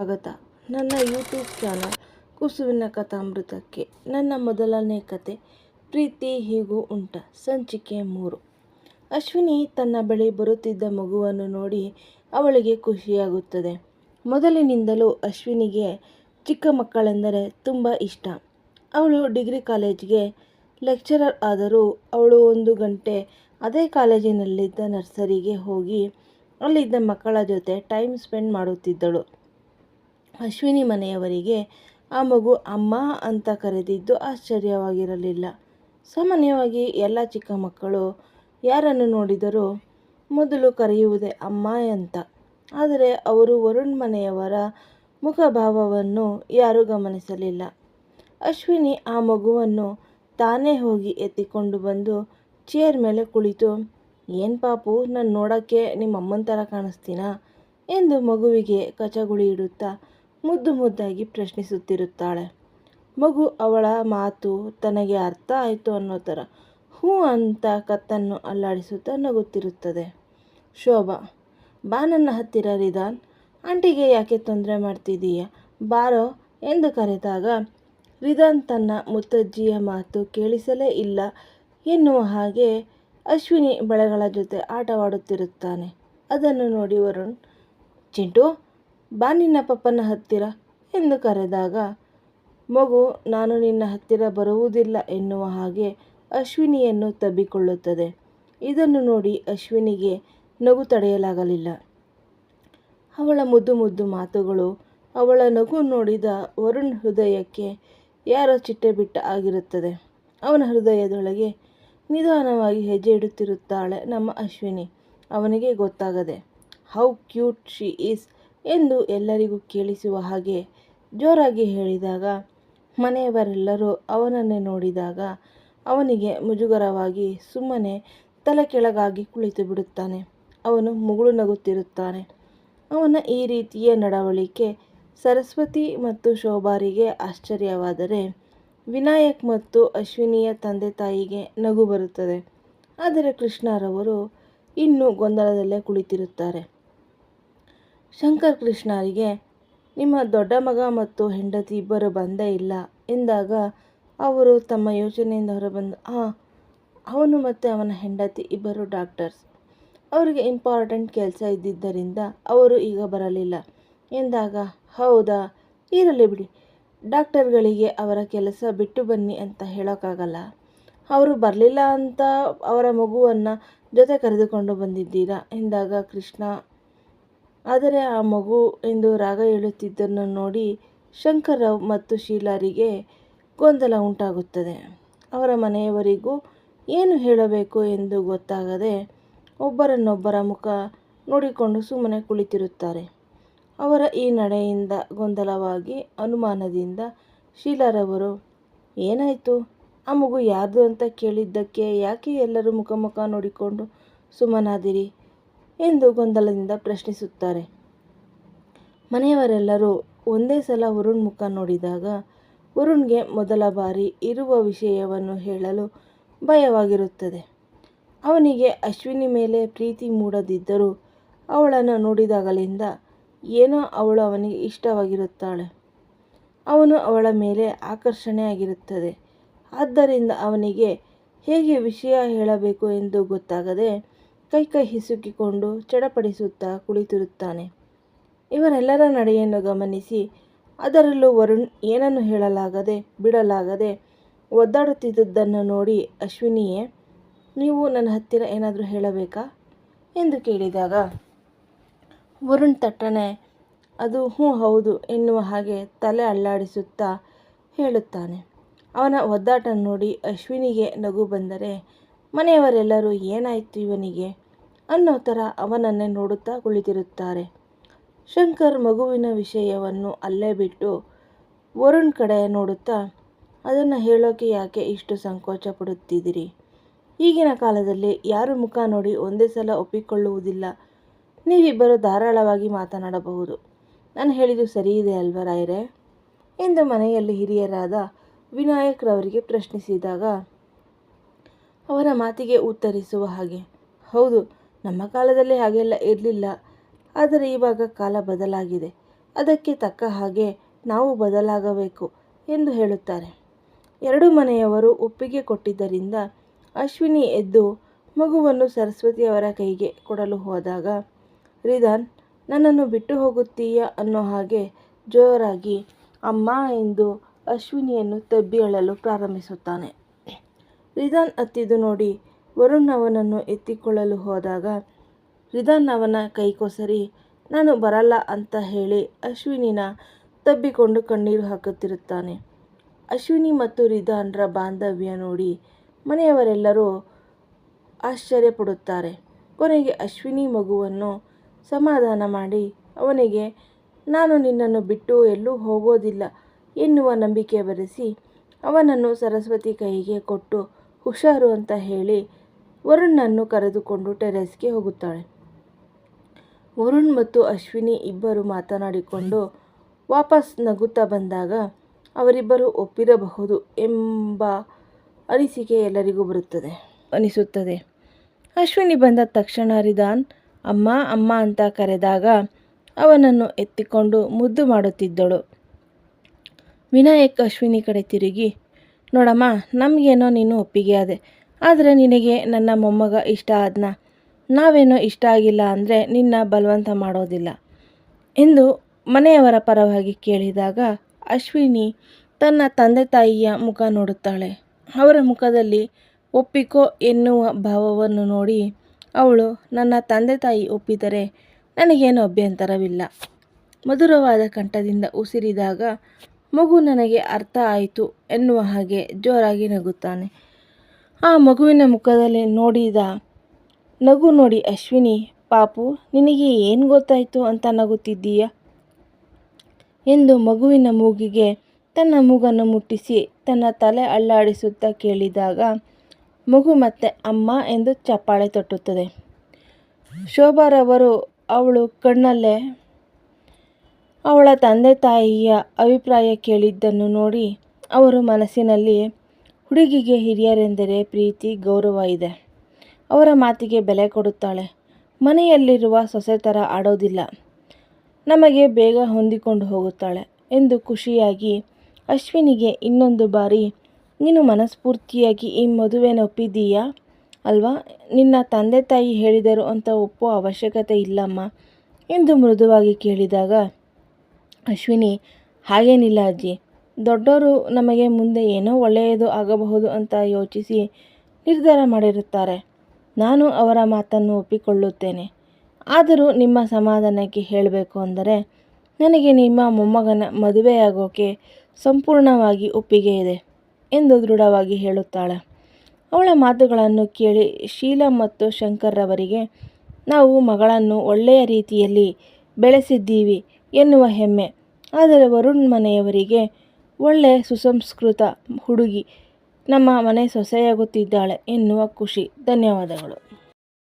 ಸ್ವಾಗತ. ನನ್ನ YouTube channel ಕುಸುವಿನ ಕಥಾಮೃತಕ್ಕೆ ನನ್ನ ಮೊದಲನೇ ಕತೆ, ಪ್ರೀತಿ ಹೀಗೂ ಉಂಟ, ಸಂಚಿಕೆ ಮೂರು. ಅಶ್ವಿನಿ ತನ್ನ ಬಳಿ ಬರುತ್ತಿದ್ದ ಮಗುವನ್ನು ನೋಡಿ ಅವಳಿಗೆ ಖುಷಿಯಾಗುತ್ತದೆ. ಮೊದಲಿನಿಂದಲೂ ಅಶ್ವಿನಿಗೆ ಚಿಕ್ಕ ಮಕ್ಕಳೆಂದರೆ ತುಂಬ ಇಷ್ಟ. ಅವಳು ಡಿಗ್ರಿ ಕಾಲೇಜ್ಗೆ ಲೆಕ್ಚರರ್ ಆದರೂ ಅವಳು ಒಂದು ಗಂಟೆ ಅದೇ ಕಾಲೇಜಿನಲ್ಲಿದ್ದ ನರ್ಸರಿಗೆ ಹೋಗಿ ಅಲ್ಲಿದ್ದ ಮಕ್ಕಳ ಜೊತೆ ಟೈಮ್ ಸ್ಪೆಂಡ್ ಮಾಡುತ್ತಿದ್ದಳು. ಅಶ್ವಿನಿ ಮನೆಯವರಿಗೆ, ಆ ಮಗು ಅಮ್ಮ ಅಂತ ಕರೆದಿದ್ದು ಆಶ್ಚರ್ಯವಾಗಿರಲಿಲ್ಲ. ಸಾಮಾನ್ಯವಾಗಿ ಎಲ್ಲ ಚಿಕ್ಕ ಮಕ್ಕಳು ಯಾರನ್ನು ನೋಡಿದರೂ ಮೊದಲು ಕರೆಯುವುದೇ ಅಮ್ಮ ಅಂತ. ಆದರೆ ಅವರು ವರುಣ್ ಮನೆಯವರ ಮುಖಭಾವವನ್ನು ಯಾರೂ ಗಮನಿಸಲಿಲ್ಲ. ಅಶ್ವಿನಿ ಆ ಮಗುವನ್ನು ತಾನೇ ಹೋಗಿ ಎತ್ತಿಕೊಂಡು ಬಂದು ಚೇರ್ ಮೇಲೆ ಕುಳಿತು, ಏನು ಪಾಪು, ನಾನು ನೋಡೋಕ್ಕೆ ನಿಮ್ಮ ಅಮ್ಮನ ಥರ ಕಾಣಿಸ್ತೀನಾ? ಎಂದು ಮಗುವಿಗೆ ಕಚಗುಳಿ ಇಡುತ್ತಾ ಮುದ್ದು ಮುದ್ದಾಗಿ ಪ್ರಶ್ನಿಸುತ್ತಿರುತ್ತಾಳೆ. ಮಗು ಅವಳ ಮಾತು ತನಗೆ ಅರ್ಥ ಆಯಿತು ಅನ್ನೋ ಥರ ಹ್ಞೂ ಅಂತ ಕತ್ತನ್ನು ಅಲ್ಲಾಡಿಸುತ್ತಾ ನಗುತ್ತಿರುತ್ತದೆ. ಶೋಭಾ, ಬಾ ನನ್ನ ಹತ್ತಿರ ರಿದಾನ್ ಆಂಟಿಗೆ ಯಾಕೆ ತೊಂದರೆ ಮಾಡ್ತಿದ್ದೀಯ? ಬಾರೋ ಎಂದು ಕರೆದಾಗ ರಿದಾನ್ ತನ್ನ ಮುತ್ತಜ್ಜಿಯ ಮಾತು ಕೇಳಿಸಲೇ ಇಲ್ಲ ಎನ್ನುವ ಹಾಗೆ ಅಶ್ವಿನಿ ಬಳೆಗಳ ಜೊತೆ ಆಟವಾಡುತ್ತಿರುತ್ತಾನೆ. ಅದನ್ನು ನೋಡಿ ವರುಣ್, ಚಿಂಟು ಬಾ ನಿನ್ನ ಪಪ್ಪನ ಹತ್ತಿರ ಎಂದು ಕರೆದಾಗ, ಮಗು, ನಾನು ನಿನ್ನ ಹತ್ತಿರ ಬರುವುದಿಲ್ಲ ಎನ್ನುವ ಹಾಗೆ ಅಶ್ವಿನಿಯನ್ನು ತಬ್ಬಿಕೊಳ್ಳುತ್ತದೆ. ಇದನ್ನು ನೋಡಿ ಅಶ್ವಿನಿಗೆ ನಗು ತಡೆಯಲಾಗಲಿಲ್ಲ. ಅವಳ ಮುದ್ದು ಮುದ್ದು ಮಾತುಗಳು, ಅವಳ ನಗು ನೋಡಿದ ವರುಣ್ ಹೃದಯಕ್ಕೆ ಯಾರೋ ಚಿಟ್ಟೆ ಬಿಟ್ಟ ಆಗಿರುತ್ತದೆ. ಅವನ ಹೃದಯದೊಳಗೆ ನಿಧಾನವಾಗಿ ಹೆಜ್ಜೆ ಇಡುತ್ತಿರುತ್ತಾಳೆ ನಮ್ಮ ಅಶ್ವಿನಿ. ಅವನಿಗೆ ಗೊತ್ತಾಗದೆ ಹೌ ಕ್ಯೂಟ್ ಶಿ ಈಸ್ ಎಂದು ಎಲ್ಲರಿಗೂ ಕೇಳಿಸುವ ಹಾಗೆ ಜೋರಾಗಿ ಹೇಳಿದಾಗ, ಮನೆಯವರೆಲ್ಲರೂ ಅವನನ್ನೇ ನೋಡಿದಾಗ ಅವನಿಗೆ ಮುಜುಗರವಾಗಿ ಸುಮ್ಮನೆ ತಲೆ ಕೆಳಗಾಗಿ ಕುಳಿತು ಬಿಡುತ್ತಾನೆ. ಅವನು ಮುಗುಳು ನಗುತ್ತಿರುತ್ತಾನೆ. ಅವನ ಈ ರೀತಿಯ ನಡವಳಿಕೆ ಸರಸ್ವತಿ ಮತ್ತು ಶೋಭಾರಿಗೆ ಆಶ್ಚರ್ಯವಾದರೆ ವಿನಾಯಕ್ ಮತ್ತು ಅಶ್ವಿನಿಯ ತಂದೆ ತಾಯಿಗೆ ನಗು ಬರುತ್ತದೆ. ಆದರೆ ಕೃಷ್ಣರವರು ಇನ್ನೂ ಗೊಂದಲದಲ್ಲೇ ಕುಳಿತಿರುತ್ತಾರೆ. ಶಂಕರ್ ಕೃಷ್ಣರಿಗೆ ನಿಮ್ಮ ದೊಡ್ಡ ಮಗ ಮತ್ತು ಹೆಂಡತಿ ಇಬ್ಬರು ಬಂದೇ ಇಲ್ಲ ಎಂದಾಗ ಅವರು ತಮ್ಮ ಯೋಚನೆಯಿಂದ ಹೊರಬಂದು, ಆ, ಅವನು ಮತ್ತು ಅವನ ಹೆಂಡತಿ ಇಬ್ಬರು ಡಾಕ್ಟರ್ಸ್. ಅವರಿಗೆ ಇಂಪಾರ್ಟೆಂಟ್ ಕೆಲಸ ಇದ್ದಿದ್ದರಿಂದ ಅವರು ಈಗ ಬರಲಿಲ್ಲ ಎಂದಾಗ, ಹೌದಾ, ಇರಲಿ ಬಿಡಿ, ಡಾಕ್ಟರ್ಗಳಿಗೆ ಅವರ ಕೆಲಸ ಬಿಟ್ಟು ಬನ್ನಿ ಅಂತ ಹೇಳೋಕ್ಕಾಗಲ್ಲ. ಅವರು ಬರಲಿಲ್ಲ ಅಂತ ಅವರ ಮಗುವನ್ನು ಜೊತೆ ಕರೆದುಕೊಂಡು ಬಂದಿದ್ದೀರಾ? ಎಂದಾಗ ಕೃಷ್ಣ ಆದರೆ ಆ ಮಗು ಎಂದು ರಾಗ ಹೇಳುತ್ತಿದ್ದನ್ನು ನೋಡಿ ಶಂಕರ್ರಾವ್ ಮತ್ತು ಶೀಲಾರಿಗೆ ಗೊಂದಲ ಉಂಟಾಗುತ್ತದೆ. ಅವರ ಮನೆಯವರಿಗೂ ಏನು ಹೇಳಬೇಕು ಎಂದು ಗೊತ್ತಾಗದೆ ಒಬ್ಬರನ್ನೊಬ್ಬರ ಮುಖ ನೋಡಿಕೊಂಡು ಸುಮ್ಮನೆ ಕುಳಿತಿರುತ್ತಾರೆ. ಅವರ ಈ ನಡೆಯಿಂದ ಗೊಂದಲವಾಗಿ ಅನುಮಾನದಿಂದ ಶೀಲಾರವರು, ಏನಾಯಿತು? ಆ ಮಗು ಯಾರ್ದು ಅಂತ ಕೇಳಿದ್ದಕ್ಕೆ ಯಾಕೆ ಎಲ್ಲರೂ ಮುಖ ಮುಖ ನೋಡಿಕೊಂಡು ಸುಮ್ಮನಾದಿರಿ? ಎಂದು ಗೊಂದಲದಿಂದ ಪ್ರಶ್ನಿಸುತ್ತಾರೆ. ಮನೆಯವರೆಲ್ಲರೂ ಒಂದೇ ಸಲ ವರುಣ್ ಮುಖ ನೋಡಿದಾಗ ವರುಣ್ಗೆ ಮೊದಲ ಬಾರಿ ಇರುವ ವಿಷಯವನ್ನು ಹೇಳಲು ಭಯವಾಗಿರುತ್ತದೆ. ಅವನಿಗೆ ಅಶ್ವಿನಿ ಮೇಲೆ ಪ್ರೀತಿ ಮೂಡದಿದ್ದರೂ ಅವಳನ್ನು ನೋಡಿದಾಗಲಿಂದ ಏನೋ ಅವಳು ಅವನಿಗೆ ಇಷ್ಟವಾಗಿರುತ್ತಾಳೆ. ಅವನು ಅವಳ ಮೇಲೆ ಆಕರ್ಷಣೆಯಾಗಿರುತ್ತದೆ. ಆದ್ದರಿಂದ ಅವನಿಗೆ ಹೇಗೆ ವಿಷಯ ಹೇಳಬೇಕು ಎಂದು ಗೊತ್ತಾಗದೆ ಕೈ ಕೈ ಹಿಸುಕಿಕೊಂಡು ಚಡಪಡಿಸುತ್ತಾ ಕುಳಿತಿರುತ್ತಾನೆ. ಇವರೆಲ್ಲರ ನಡೆಯನ್ನು ಗಮನಿಸಿ, ಅದರಲ್ಲೂ ವರುಣ್ ಏನನ್ನು ಹೇಳಲಾಗದೆ, ಬಿಡಲಾಗದೆ ಒದ್ದಾಡುತ್ತಿದ್ದುದನ್ನು ನೋಡಿ ಅಶ್ವಿನಿಯೇ, ನೀವು ನನ್ನ ಹತ್ತಿರ ಏನಾದರೂ ಹೇಳಬೇಕಾ? ಎಂದು ಕೇಳಿದಾಗ, ವರುಣ್ ತಟ್ಟನೆ, ಅದು ಹ್ಞೂ ಹೌದು ಎನ್ನುವ ಹಾಗೆ ತಲೆ ಅಲ್ಲಾಡಿಸುತ್ತಾ ಹೇಳುತ್ತಾನೆ. ಅವನ ಒದ್ದಾಟ ನೋಡಿ ಅಶ್ವಿನಿಗೆ ನಗು ಬಂದರೆ, ಮನೆಯವರೆಲ್ಲರೂ ಏನಾಯಿತು ಇವನಿಗೆ? ಅನ್ನೋ ಥರ ಅವನನ್ನೇ ನೋಡುತ್ತಾ ಕುಳಿತಿರುತ್ತಾರೆ. ಶಂಕರ್ ಮಗುವಿನ ವಿಷಯವನ್ನು ಅಲ್ಲೇ ಬಿಟ್ಟು ವರುಣ್ ಕಡೆ ನೋಡುತ್ತಾ, ಅದನ್ನು ಹೇಳೋಕೆ ಯಾಕೆ ಇಷ್ಟು ಸಂಕೋಚ ಪಡುತ್ತಿದ್ದೀರಿ ಈಗಿನ ಕಾಲದಲ್ಲಿ ಯಾರು ಮುಖ ನೋಡಿ ಒಂದೇ ಸಲ ಒಪ್ಪಿಕೊಳ್ಳುವುದಿಲ್ಲ. ನೀವಿಬ್ಬರು ಧಾರಾಳವಾಗಿ ಮಾತನಾಡಬಹುದು. ನಾನು ಹೇಳಿದ್ದು ಸರಿ ಇದೆ ಅಲ್ವ ರಾಯರೇ? ಎಂದು ಮನೆಯಲ್ಲಿ ಹಿರಿಯರಾದ ವಿನಾಯಕ್ ರವರಿಗೆ ಪ್ರಶ್ನಿಸಿದಾಗ ಅವರ ಮಾತಿಗೆ ಉತ್ತರಿಸುವ ಹಾಗೆ, ಹೌದು ನಮ್ಮ ಕಾಲದಲ್ಲಿ ಹಾಗೆಲ್ಲ ಇರಲಿಲ್ಲ. ಆದರೆ ಇವಾಗ ಕಾಲ ಬದಲಾಗಿದೆ. ಅದಕ್ಕೆ ತಕ್ಕ ಹಾಗೆ ನಾವು ಬದಲಾಗಬೇಕು ಎಂದು ಹೇಳುತ್ತಾರೆ. ಎರಡು ಮನೆಯವರು ಒಪ್ಪಿಗೆ ಕೊಟ್ಟಿದ್ದರಿಂದ ಅಶ್ವಿನಿ ಎದ್ದು ಮಗುವನ್ನು ಸರಸ್ವತಿಯವರ ಕೈಗೆ ಕೊಡಲು ಹೋದಾಗ, ರಿಧಾನ್, ನನ್ನನ್ನು ಬಿಟ್ಟು ಹೋಗುತ್ತೀಯ? ಅನ್ನೋ ಹಾಗೆ ಜೋರಾಗಿ ಅಮ್ಮ ಎಂದು ಅಶ್ವಿನಿಯನ್ನು ತಬ್ಬಿ ಅಳಲು ಪ್ರಾರಂಭಿಸುತ್ತಾನೆ. ರಿಧಾನ್ ಅತ್ತಿದ್ದು ನೋಡಿ ವರುಣ್ ಅವನನ್ನು ಎತ್ತಿಕೊಳ್ಳಲು ಹೋದಾಗ, ರಿದಾನ್ ಅವನ ಕೈಕೊಸರಿ, ನಾನು ಬರಲ್ಲ ಅಂತ ಹೇಳಿ ಅಶ್ವಿನಿನ ತಬ್ಬಿಕೊಂಡು ಕಣ್ಣೀರು ಹಾಕುತ್ತಿರುತ್ತಾನೆ. ಅಶ್ವಿನಿ ಮತ್ತು ರಿಧಾನ್ರ ಬಾಂಧವ್ಯ ನೋಡಿ ಮನೆಯವರೆಲ್ಲರೂ ಆಶ್ಚರ್ಯಪಡುತ್ತಾರೆ. ಕೊನೆಗೆ ಅಶ್ವಿನಿ ಮಗುವನ್ನು ಸಮಾಧಾನ ಮಾಡಿ, ಅವನಿಗೆ, ನಾನು ನಿನ್ನನ್ನು ಬಿಟ್ಟು ಎಲ್ಲೂ ಹೋಗೋದಿಲ್ಲ ಎನ್ನುವ ನಂಬಿಕೆ ಬರೆಸಿ, ಅವನನ್ನು ಸರಸ್ವತಿ ಕೈಗೆ ಕೊಟ್ಟು, ಹುಷಾರು ಅಂತ ಹೇಳಿ ವರುಣನ್ನು ಕರೆದುಕೊಂಡು ಟೆರೆಸ್ಗೆ ಹೋಗುತ್ತಾಳೆ. ವರುಣ್ ಮತ್ತು ಅಶ್ವಿನಿ ಇಬ್ಬರು ಮಾತನಾಡಿಕೊಂಡು ವಾಪಸ್ ನಗುತ್ತಾ ಬಂದಾಗ ಅವರಿಬ್ಬರು ಒಪ್ಪಿರಬಹುದು ಎಂಬ ಅನಿಸಿಕೆ ಎಲ್ಲರಿಗೂ ಬರುತ್ತದೆ ಅನಿಸುತ್ತದೆ. ಅಶ್ವಿನಿ ಬಂದ ತಕ್ಷಣ ರಿದಾನ್ ಅಮ್ಮ ಅಮ್ಮ ಅಂತ ಕರೆದಾಗ ಅವನನ್ನು ಎತ್ತಿಕೊಂಡು ಮುದ್ದು ಮಾಡುತ್ತಿದ್ದಳು. ವಿನಾಯಕ್ ಅಶ್ವಿನಿ ಕಡೆ ತಿರುಗಿ, ನೋಡಮ್ಮ, ನಮಗೇನೋ ನೀನು ಒಪ್ಪಿಗೆ ಆದೆ. ಆದರೆ ನಿನಗೆ ನನ್ನ ಮೊಮ್ಮಗ ಇಷ್ಟ ಆದ್ನ? ನಾವೇನೋ ಇಷ್ಟ ಆಗಿಲ್ಲ ಅಂದರೆ ನಿನ್ನ ಬಲವಂತ ಮಾಡೋದಿಲ್ಲ. ಎಂದು ಮನೆಯವರ ಪರವಾಗಿ ಕೇಳಿದಾಗ ಅಶ್ವಿನಿ ತನ್ನ ತಂದೆ ತಾಯಿಯ ಮುಖ ನೋಡುತ್ತಾಳೆ. ಅವರ ಮುಖದಲ್ಲಿ ಒಪ್ಪಿಕೋ ಎನ್ನುವ ಭಾವವನ್ನು ನೋಡಿ ಅವಳು, ನನ್ನ ತಂದೆ ತಾಯಿ ಒಪ್ಪಿದರೆ ನನಗೇನು ಅಭ್ಯಂತರವಿಲ್ಲ ಮಧುರವಾದ ಕಂಠದಿಂದ ಉಸಿರಿದಾಗ ಮಗು ನನಗೆ ಅರ್ಥ ಆಯಿತು ಎನ್ನುವ ಹಾಗೆ ಜೋರಾಗಿ ನಗುತ್ತಾನೆ. ಆ ಮಗುವಿನ ಮುಖದಲ್ಲಿ ನೋಡಿದ ನಗು ನೋಡಿ, ಅಶ್ವಿನಿ, ಪಾಪು, ನಿನಗೆ ಏನು ಗೊತ್ತಾಯಿತು ಅಂತ ನಗುತ್ತಿದ್ದೀಯ? ಎಂದು ಮಗುವಿನ ಮೂಗಿಗೆ ತನ್ನ ಮೂಗನ್ನು ಮುಟ್ಟಿಸಿ ತನ್ನ ತಲೆ ಅಳ್ಳಾಡಿಸುತ್ತಾ ಕೇಳಿದಾಗ, ಮಗು ಮತ್ತೆ ಅಮ್ಮ ಎಂದು ಚಪ್ಪಾಳೆ ತೊಟ್ಟುತ್ತದೆ. ಶೋಭಾರವರು ಅವಳು ಕಣ್ಣಲ್ಲೇ ಅವಳ ತಂದೆ ತಾಯಿಯ ಅಭಿಪ್ರಾಯ ಕೇಳಿದ್ದನ್ನು ನೋಡಿ ಅವರು ಮನಸ್ಸಿನಲ್ಲಿ ಹುಡುಗಿಗೆ ಹಿರಿಯರೆಂದರೆ ಪ್ರೀತಿ, ಗೌರವ ಇದೆ. ಅವರ ಮಾತಿಗೆ ಬೆಲೆ ಕೊಡುತ್ತಾಳೆ. ಮನೆಯಲ್ಲಿರುವ ಸೊಸೆ ಥರ ಆಡೋದಿಲ್ಲ. ನಮಗೆ ಬೇಗ ಹೊಂದಿಕೊಂಡು ಹೋಗುತ್ತಾಳೆ ಎಂದು ಖುಷಿಯಾಗಿ ಅಶ್ವಿನಿಗೆ ಇನ್ನೊಂದು ಬಾರಿ, ನೀನು ಮನಸ್ಫೂರ್ತಿಯಾಗಿ ಈ ಮದುವೆನ ಒಪ್ಪಿದ್ದೀಯಾ? ಅಲ್ವಾ? ನಿನ್ನ ತಂದೆ ತಾಯಿ ಹೇಳಿದರು ಅಂತ ಒಪ್ಪೋ ಅವಶ್ಯಕತೆ ಇಲ್ಲಮ್ಮ ಎಂದು ಮೃದುವಾಗಿ ಕೇಳಿದಾಗ, ಅಶ್ವಿನಿ, ಹಾಗೇನಿಲ್ಲ ಅಜ್ಜಿ. ದೊಡ್ಡವರು ನಮಗೆ ಮುಂದೆ ಏನೋ ಒಳ್ಳೆಯದು ಆಗಬಹುದು ಅಂತ ಯೋಚಿಸಿ ನಿರ್ಧಾರ ಮಾಡಿರುತ್ತಾರೆ. ನಾನು ಅವರ ಮಾತನ್ನು ಒಪ್ಪಿಕೊಳ್ಳುತ್ತೇನೆ. ಆದರೂ ನಿಮ್ಮ ಸಮಾಧಾನಕ್ಕೆ ಹೇಳಬೇಕು ಅಂದರೆ, ನನಗೆ ನಿಮ್ಮ ಮೊಮ್ಮಗನ ಮದುವೆಯಾಗೋಕೆ ಸಂಪೂರ್ಣವಾಗಿ ಒಪ್ಪಿಗೆ ಇದೆ ಎಂದು ದೃಢವಾಗಿ ಹೇಳುತ್ತಾಳೆ. ಅವಳ ಮಾತುಗಳನ್ನು ಕೇಳಿ ಶೀಲಾ ಮತ್ತು ಶಂಕರ್ರವರಿಗೆ ನಾವು ಮಗಳನ್ನು ಒಳ್ಳೆಯ ರೀತಿಯಲ್ಲಿ ಬೆಳೆಸಿದ್ದೀವಿ ಎನ್ನುವ ಹೆಮ್ಮೆ. ಆದರೆ ವರುಣ್ ಮನೆಯವರಿಗೆ ಒಳ್ಳೆಯ ಸುಸಂಸ್ಕೃತ ಹುಡುಗಿ. ನಮ್ಮ ಮನೆ ಸೊಸೆಯಾಗುತ್ತಿದ್ದಾಳೆ ಎನ್ನುವ ಖುಷಿ. ಧನ್ಯವಾದಗಳು.